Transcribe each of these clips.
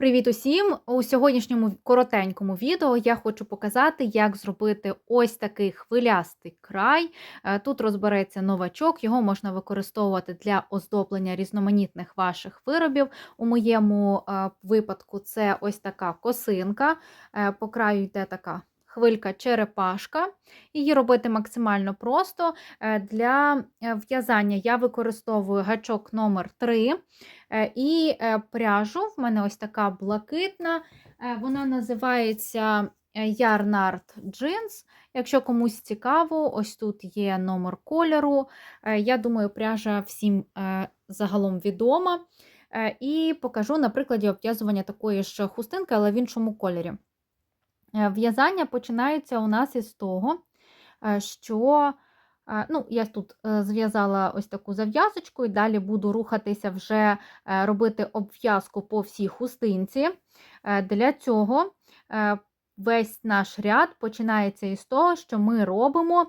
Привіт усім! У сьогоднішньому коротенькому відео я хочу показати, як зробити ось такий хвилястий край. Е, Тут розбереться новачок, його можна використовувати для оздоблення різноманітних ваших виробів. У моєму е, випадку це ось така косинка, Е, по краю йде така хвилька черепашка. Її робити максимально просто. Е, Для е, в'язання я використовую гачок номер 3 Е, І пряжу в мене ось така блакитна, вона називається Yarnart Jeans. Якщо комусь цікаво, ось тут є номер кольору. Я думаю, пряжа всім загалом відома. І покажу на прикладі обв'язування такої ж хустинки, але в іншому кольорі. Е, В'язання починається у нас із того, е, що е, ну, я тут зв'язала ось таку зав'язочку, і далі буду рухатися вже робити обв'язку по всій хустинці. Для цього весь наш ряд починається із того, що ми робимо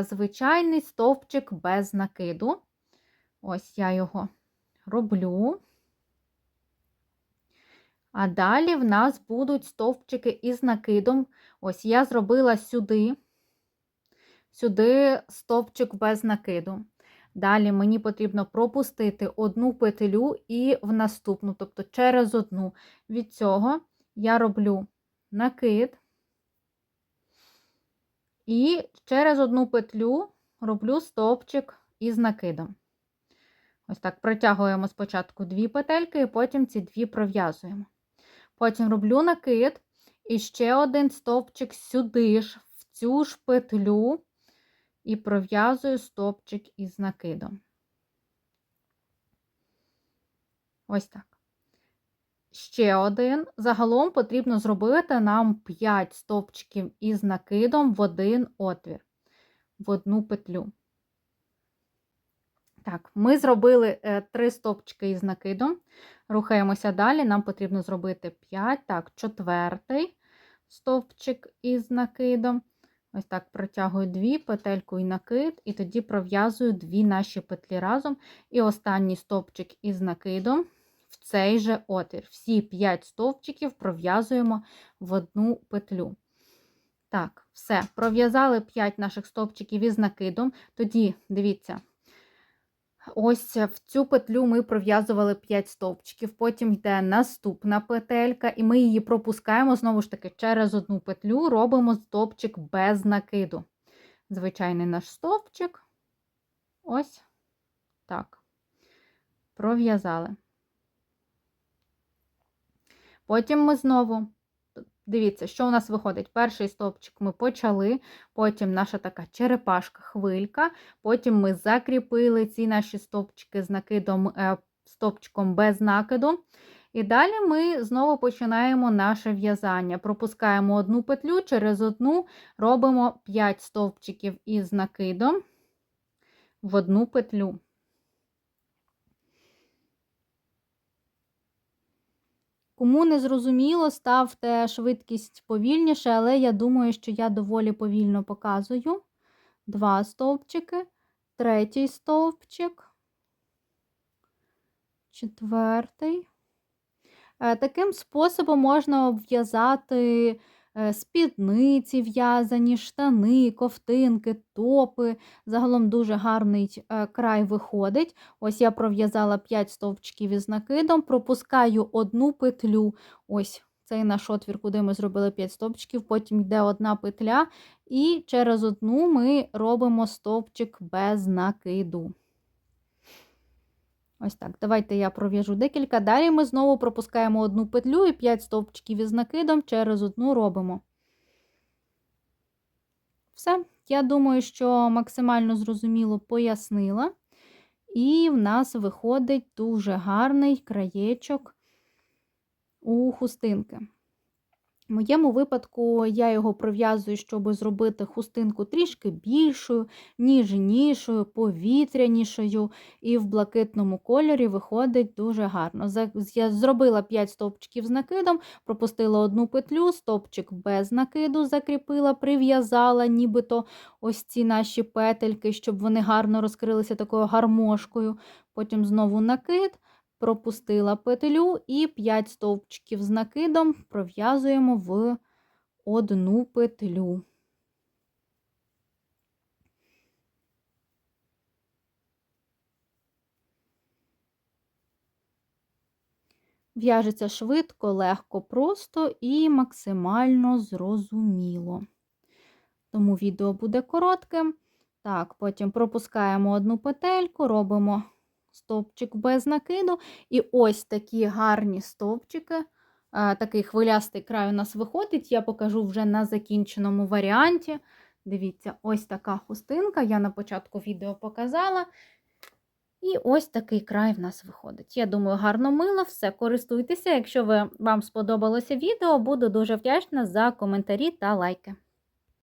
звичайний стовпчик без накиду. Ось я його роблю. А далі в нас будуть стовпчики із накидом. Ось я зробила сюди, сюди стовпчик без накиду. Далі мені потрібно пропустити одну петлю і в наступну, тобто через одну. Від цього я роблю накид і через одну петлю роблю стовпчик із накидом. Ось так протягуємо спочатку дві петельки, і потім ці дві пров'язуємо. Потім роблю накид і ще один стовпчик сюди ж, в цю ж петлю, і пров'язую стовпчик із накидом. Ось так. Ще один. Загалом потрібно зробити нам 5 стовпчиків із накидом в один отвір, в одну петлю. Так, ми зробили 3 стовпчики із накидом. Рухаємося далі. Нам потрібно зробити 5. Так, четвертий стовпчик із накидом. Ось так протягую дві петельку і накид, і тоді пров'язую дві наші петлі разом. І останній стовпчик із накидом в цей же отвір. Всі 5 стовпчиків пров'язуємо в одну петлю. Так, все, пров'язали 5 наших стовпчиків із накидом. Тоді, дивіться, Ось в цю петлю ми пров'язували 5 стовпчиків, потім йде наступна петелька, і ми її пропускаємо знову ж таки через одну петлю, робимо стовпчик без накиду. Звичайний наш стовпчик. Ось так. Пров'язали. Потім ми знову Дивіться, що у нас виходить. Перший стовпчик ми почали, потім наша така черепашка, хвилька, потім ми закріпили ці наші стовпчики з накидом, е, стовпчиком без накиду. І далі ми знову починаємо наше в'язання. Пропускаємо одну петлю, через одну робимо 5 стовпчиків із накидом в одну петлю. Кому не зрозуміло, ставте швидкість повільніше, але я думаю, що я доволі повільно показую. Два стовпчики, третій стовпчик, четвертий. Е, таким способом можна обв'язати спідниці в'язані, штани, ковтинки, топи. Загалом дуже гарний е, край виходить. Ось я пров'язала 5 стовпчиків із накидом, пропускаю одну петлю. Ось цей наш отвір, куди ми зробили 5 стовпчиків, потім йде одна петля, і через одну ми робимо стовпчик без накиду. Ось так, давайте я пров'яжу декілька. Далі ми знову пропускаємо одну петлю і 5 стовпчиків із накидом через одну робимо. Все, я думаю, що максимально зрозуміло пояснила. І в нас виходить дуже гарний краєчок у хустинки. В моєму випадку я його пров'язую, щоб зробити хустинку трішки більшою, ніжнішою, повітрянішою, і в блакитному кольорі виходить дуже гарно. Я зробила 5 стовпчиків з накидом, пропустила одну петлю, стовпчик без накиду закріпила, прив'язала нібито ось ці наші петельки, щоб вони гарно розкрилися такою гармошкою. Потім знову накид пропустила петлю і 5 стовпчиків з накидом пров'язуємо в одну петлю. В'яжеться швидко, легко, просто і максимально зрозуміло. Тому відео буде коротким. Так, потім пропускаємо одну петельку, робимо стовпчик без накиду. І ось такі гарні стовпчики, такий хвилястий край у нас виходить. Я покажу вже на закінченому варіанті. Дивіться, ось така хустинка. Я на початку відео показала. І ось такий край в нас виходить. Я думаю, гарно мило, все, користуйтеся. Якщо ви, вам сподобалося відео, буду дуже вдячна за коментарі та лайки.